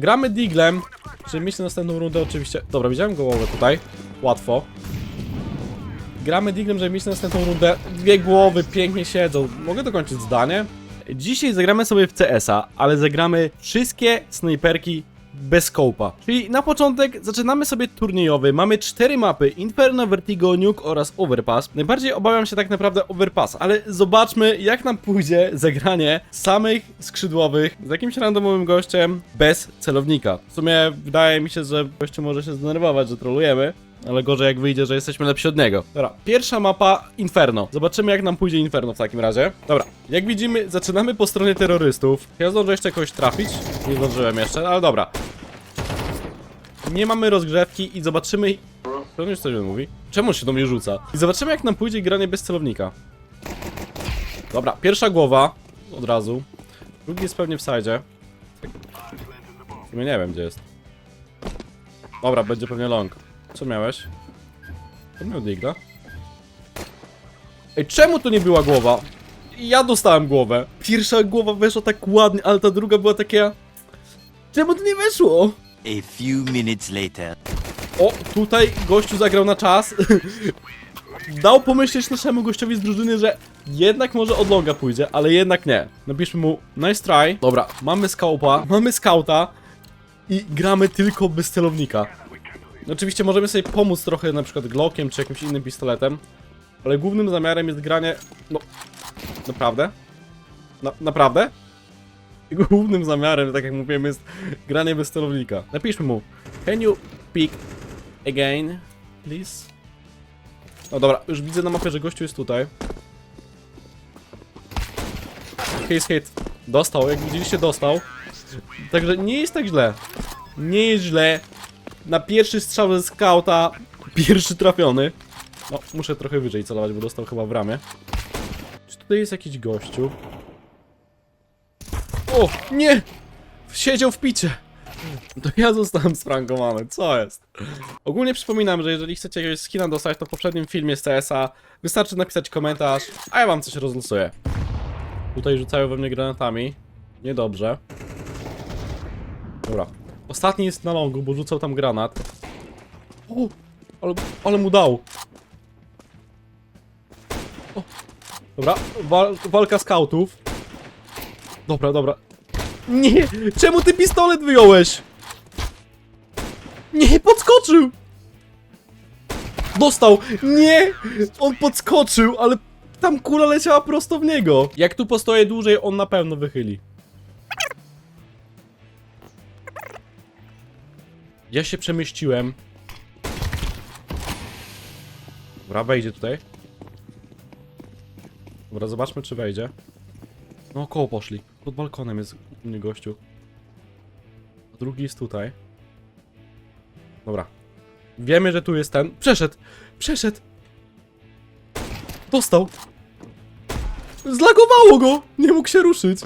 Gramy Diglem, żeby mieć następną rundę oczywiście. Dobra, widziałem głowę tutaj. Łatwo. Gramy Diglem, żeby mieć następną rundę. Dwie głowy pięknie siedzą. Mogę dokończyć zdanie? Dzisiaj zagramy sobie w CS-a, ale zagramy wszystkie snajperki bez scope'a. Czyli na początek zaczynamy sobie turniejowy. Mamy cztery mapy: Inferno, Vertigo, Nuke oraz Overpass. Najbardziej obawiam się tak naprawdę Overpass, ale zobaczmy jak nam pójdzie zagranie samych skrzydłowych z jakimś randomowym gościem bez celownika. W sumie wydaje mi się, że gościu może się zdenerwować, że trolujemy. Ale gorzej jak wyjdzie, że jesteśmy lepsi od niego. Dobra, pierwsza mapa Inferno. Zobaczymy jak nam pójdzie Inferno w takim razie. Dobra, jak widzimy, zaczynamy po stronie terrorystów. Ja zdążę jeszcze kogoś trafić. Nie zdążyłem jeszcze, ale dobra. Nie mamy rozgrzewki i zobaczymy... Już coś on mówi. Czemu się do mnie rzuca? I zobaczymy jak nam pójdzie granie bez celownika. Dobra, pierwsza głowa. Od razu. Drugi jest pewnie w sajdzie. Sumie nie wiem gdzie jest. Dobra, będzie pewnie long. Co miałeś? To miał digla. Ej, czemu to nie była głowa? Ja dostałem głowę. Pierwsza głowa weszła tak ładnie, ale ta druga była taka... Czemu to nie weszło? A few minutes later. O, tutaj gościu zagrał na czas. Dał pomyśleć naszemu gościowi z drużyny, że jednak może od longa pójdzie, ale jednak nie. Napiszmy mu nice try. Dobra, mamy scoupa, mamy scouta i gramy tylko bez celownika. Oczywiście możemy sobie pomóc trochę na przykład Glockiem czy jakimś innym pistoletem, ale głównym zamiarem jest granie... No, naprawdę? Na, naprawdę? Głównym zamiarem, tak jak mówiłem, jest granie bez celownika. Napiszmy mu Can you pick again, please? No dobra, już widzę na mapie, że gościu jest tutaj. Case hit. Dostał, jak widzieliście, dostał. Także nie jest tak źle. Nie jest źle. Na pierwszy strzał ze skauta, pierwszy trafiony. No, muszę trochę wyżej celować, bo dostał chyba w ramię. Czy tutaj jest jakiś gościu? O, nie! Siedział w picie. To ja zostałem sprankowany, co jest? Ogólnie przypominam, że jeżeli chcecie jakiegoś skina dostać, to w poprzednim filmie z CS-a wystarczy napisać komentarz, a ja wam coś rozlosuję. Tutaj rzucają we mnie granatami. Niedobrze. Dobra. Ostatni jest na longu, bo rzucał tam granat. O, ale, ale mu dał. O, dobra, wal, walka skautów. Dobra, dobra. Nie! Czemu ty pistolet wyjąłeś? Nie, podskoczył! Dostał! Nie! On podskoczył, ale tam kula leciała prosto w niego. Jak tu postoję dłużej, on na pewno wychyli. Ja się przemieściłem. Dobra, wejdzie tutaj. Dobra, zobaczmy czy wejdzie. No koło poszli. Pod balkonem jest mnie gościu. A drugi jest tutaj. Dobra. Wiemy, że tu jest ten. Przeszedł! Przeszedł! Dostał! Zlagowało go! Nie mógł się ruszyć.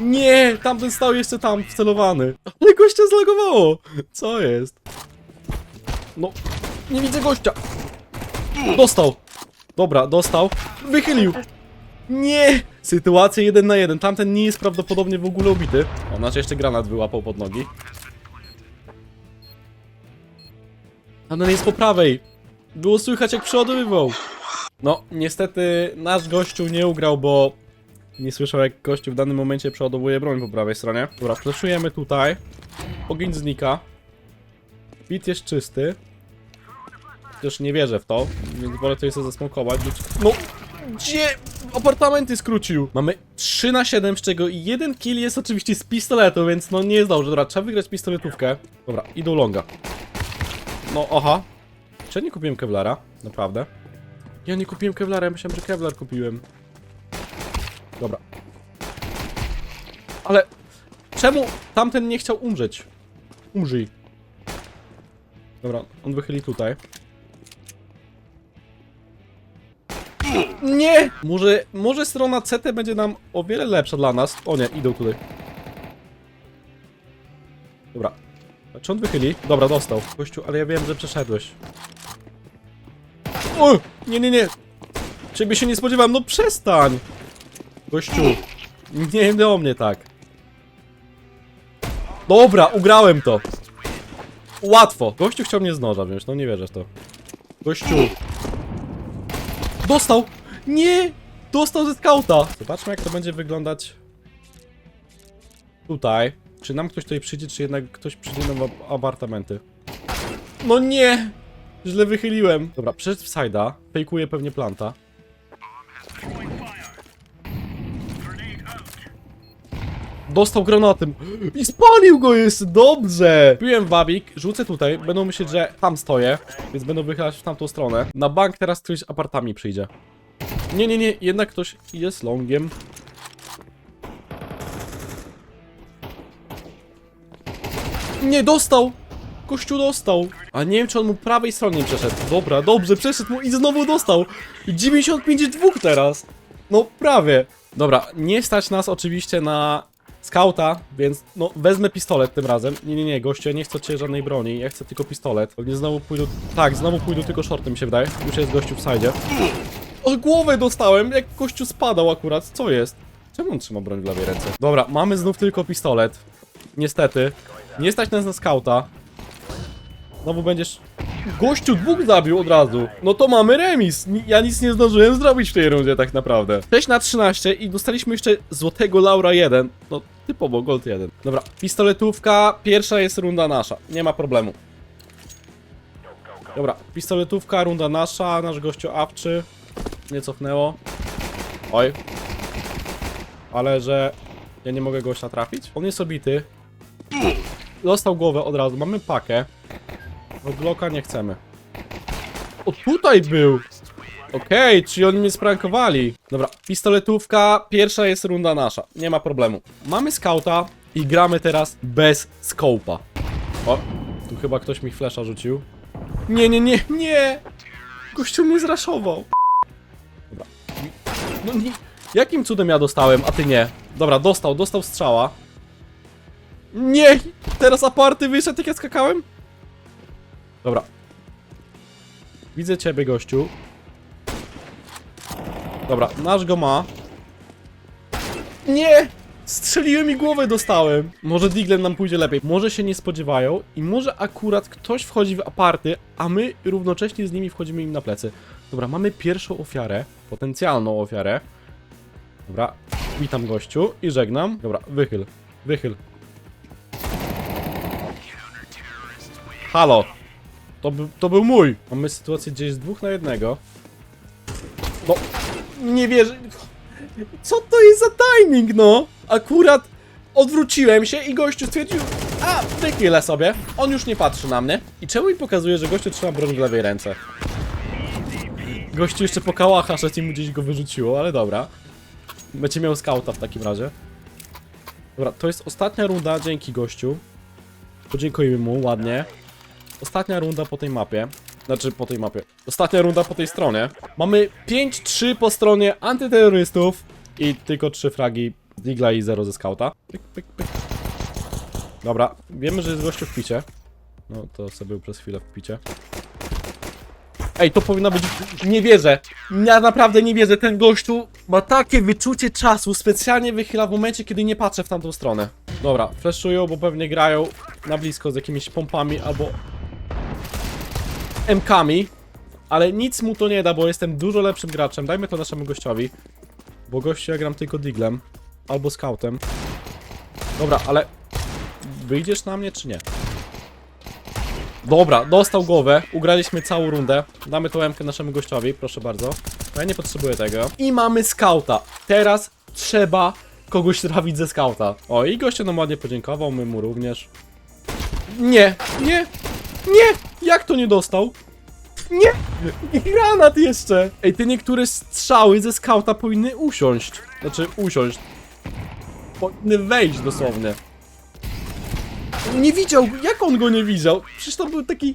Nie! Tamten stał jeszcze tam, wcelowany. Ale gościa zlagowało! Co jest? No, nie widzę gościa. Dostał! Dobra, dostał. Wychylił! Nie! Sytuacja 1 na 1. Tamten nie jest prawdopodobnie w ogóle ubity. O, znaczy jeszcze granat wyłapał pod nogi. Tamten jest po prawej. Było słychać jak przeładowywał. No, niestety nasz gościu nie ugrał, bo nie słyszał jak gościu w danym momencie przeładowuje broń po prawej stronie. Dobra, fleszujemy tutaj. Ogień znika. Bit jest czysty. Chociaż nie wierzę w to, więc wolę to sobie zasmokować. No, gdzie apartamenty skrócił? Mamy 3 na 7, z czego jeden kill jest oczywiście z pistoletu, więc no nie jest dobrze. Dobra, trzeba wygrać pistoletówkę. Dobra, idą longa. No, aha. Czy ja nie kupiłem Kevlara? Naprawdę? Ja nie kupiłem Kevlara, ja myślałem, że Kevlar kupiłem. Dobra. Ale czemu tamten nie chciał umrzeć? Umrzyj. Dobra, on wychyli tutaj. Nie! Może, może strona CT będzie nam o wiele lepsza dla nas. O nie, idą tutaj. Dobra. A czy on wychyli? Dobra, dostał. Gościu, ale ja wiem, że przeszedłeś. O! Nie, nie, nie! Ciebie się nie spodziewałem, no przestań! Gościu, nie do mnie tak. Dobra, ugrałem to. Łatwo. Gościu chciał mnie z noża wziąć, no nie wierzę w to. Gościu. Dostał! Nie! Dostał ze skauta! Zobaczmy jak to będzie wyglądać tutaj. Czy nam ktoś tutaj przyjdzie, czy jednak ktoś przyjdzie nam w ap- apartamenty? No nie! Źle wychyliłem. Dobra, przeszedł w side'a. Fejkuje pewnie planta. Dostał granatem. I spalił go jest! Dobrze! Piłem wabik, rzucę tutaj. Będą myśleć, że tam stoję, więc będą wychylać w tamtą stronę. Na bank teraz ktoś z apartami przyjdzie. Nie, nie, nie, jednak ktoś jest longiem. Nie, dostał! Kościół dostał. A nie wiem, czy on mu prawej stronie przeszedł. Dobra, dobrze, przeszedł mu i znowu dostał. 95 dwóch teraz. No, prawie. Dobra, nie stać nas oczywiście na skauta, więc no, wezmę pistolet tym razem. Nie, nie, nie, goście, nie chcę cię żadnej broni, ja chcę tylko pistolet. Pewnie znowu pójdą, tak, znowu pójdą tylko shorty mi się wydaje. Już jest gościu w sajdzie. O, głowę dostałem, jak gościu spadał akurat, co jest? Czemu on trzyma broń w lewej ręce? Dobra, mamy znów tylko pistolet. Niestety. Nie stać nas na skauta. Znowu będziesz... Gościu dwóch zabił od razu. No to mamy remis. Ja nic nie zdążyłem zrobić w tej rundzie tak naprawdę. 6 na 13 i dostaliśmy jeszcze złotego Laura 1. No typowo Gold 1. Dobra, pistoletówka. Pierwsza jest runda nasza. Nie ma problemu. Dobra, pistoletówka, runda nasza. Nasz gościu awczy. Nie cofnęło. Oj. Ale że... Ja nie mogę gościa trafić? On jest obity. Dostał głowę od razu. Mamy pakę. Od Glocka nie chcemy. O, tutaj był! Okej, czyli oni mnie sprankowali. Dobra, pistoletówka, pierwsza jest runda nasza. Nie ma problemu. Mamy skauta i gramy teraz bez skopa. O, tu chyba ktoś mi flesza rzucił. Nie, nie, nie, nie! Gościu mnie zraszował. No nie, jakim cudem ja dostałem, a ty nie? Dobra, dostał, dostał strzała. Nie! Teraz aparty wyszedł, jak ja skakałem? Dobra. Widzę ciebie, gościu. Dobra, nasz go ma. Nie! Strzeliłem mi głowę, dostałem. Może Diglem nam pójdzie lepiej. Może się nie spodziewają i może akurat ktoś wchodzi w aparty, a my równocześnie z nimi wchodzimy im na plecy. Dobra, mamy pierwszą ofiarę. Potencjalną ofiarę. Dobra, witam gościu i żegnam. Dobra, wychyl. Wychyl. Halo. To, by, to był mój. Mamy sytuację, gdzie jest dwóch na jednego. No, nie wierzę. Co to jest za timing, no? Akurat odwróciłem się i gościu stwierdził, a, wychylę sobie. On już nie patrzy na mnie. I czemu mi pokazuje, że gościu trzyma broń w lewej ręce? Gościu jeszcze po kałachach, że mu gdzieś go wyrzuciło, ale dobra. Będzie miał skauta w takim razie. Dobra, to jest ostatnia runda, dzięki gościu. Podziękujmy mu ładnie. Ostatnia runda po tej mapie. Znaczy po tej mapie. Ostatnia runda po tej stronie. Mamy 5-3 po stronie antyterrorystów i tylko 3 fragi Digla i 0 ze skauta. Pyk, pyk, pyk. Dobra, wiemy, że jest gościu w picie. No to sobie był przez chwilę w picie. Ej, to powinno być... Nie wierzę. Ja naprawdę nie wierzę. Ten gościu ma takie wyczucie czasu. Specjalnie wychyla w momencie, kiedy nie patrzę w tamtą stronę. Dobra, flashują, bo pewnie grają na blisko z jakimiś pompami albo MKami, ale nic mu to nie da, bo jestem dużo lepszym graczem. Dajmy to naszemu gościowi, bo gościu ja gram tylko diglem albo scoutem. Dobra, ale wyjdziesz na mnie czy nie? Dobra, dostał głowę, ugraliśmy całą rundę. Damy tą MK naszemu gościowi, proszę bardzo. Ja nie potrzebuję tego. I mamy skauta. Teraz trzeba kogoś trafić ze skauta. O, i gościu nam ładnie podziękował, my mu również. Nie, nie, nie! Jak to nie dostał? Nie! Granat jeszcze! Ej, te niektóre strzały ze skauta powinny usiąść. Znaczy, usiąść. Powinny wejść dosłownie. Nie widział, jak on go nie widział? Przecież to był taki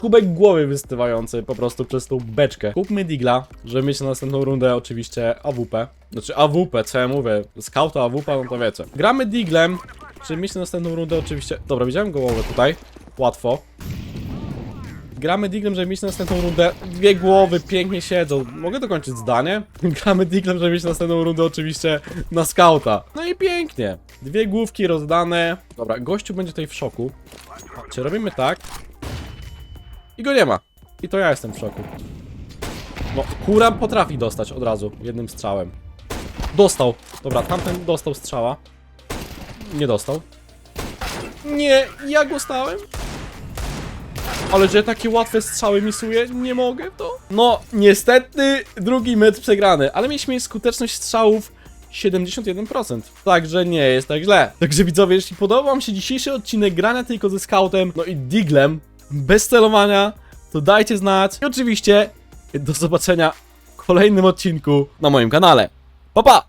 kubek głowy wystywający po prostu przez tą beczkę. Kupmy Digla, żeby mieć na następną rundę oczywiście AWP. Znaczy AWP, co ja mówię? Skauta AWP, no to wiecie. Gramy Diglem, żeby mieć na następną rundę oczywiście... Dobra, widziałem go głowę tutaj. Łatwo. Gramy Diglem, żeby mieć następną rundę. Dwie głowy pięknie siedzą. Mogę dokończyć zdanie? Gramy Diglem, żeby mieć następną rundę oczywiście na skauta. No i pięknie. Dwie główki rozdane. Dobra, gościu będzie tutaj w szoku. Czy robimy tak? I go nie ma. I to ja jestem w szoku. No, kura potrafi dostać od razu, jednym strzałem. Dostał. Dobra, tamten dostał strzała. Nie dostał. Nie, ja go stałem. Ale że takie łatwe strzały misuję, nie mogę to. No, niestety drugi mecz przegrany, ale mieliśmy skuteczność strzałów 71%. Także nie jest tak źle. Także widzowie, jeśli podobał wam się dzisiejszy odcinek grania tylko ze scoutem, no i diglem, bez celowania, to dajcie znać. I oczywiście do zobaczenia w kolejnym odcinku na moim kanale. Pa pa!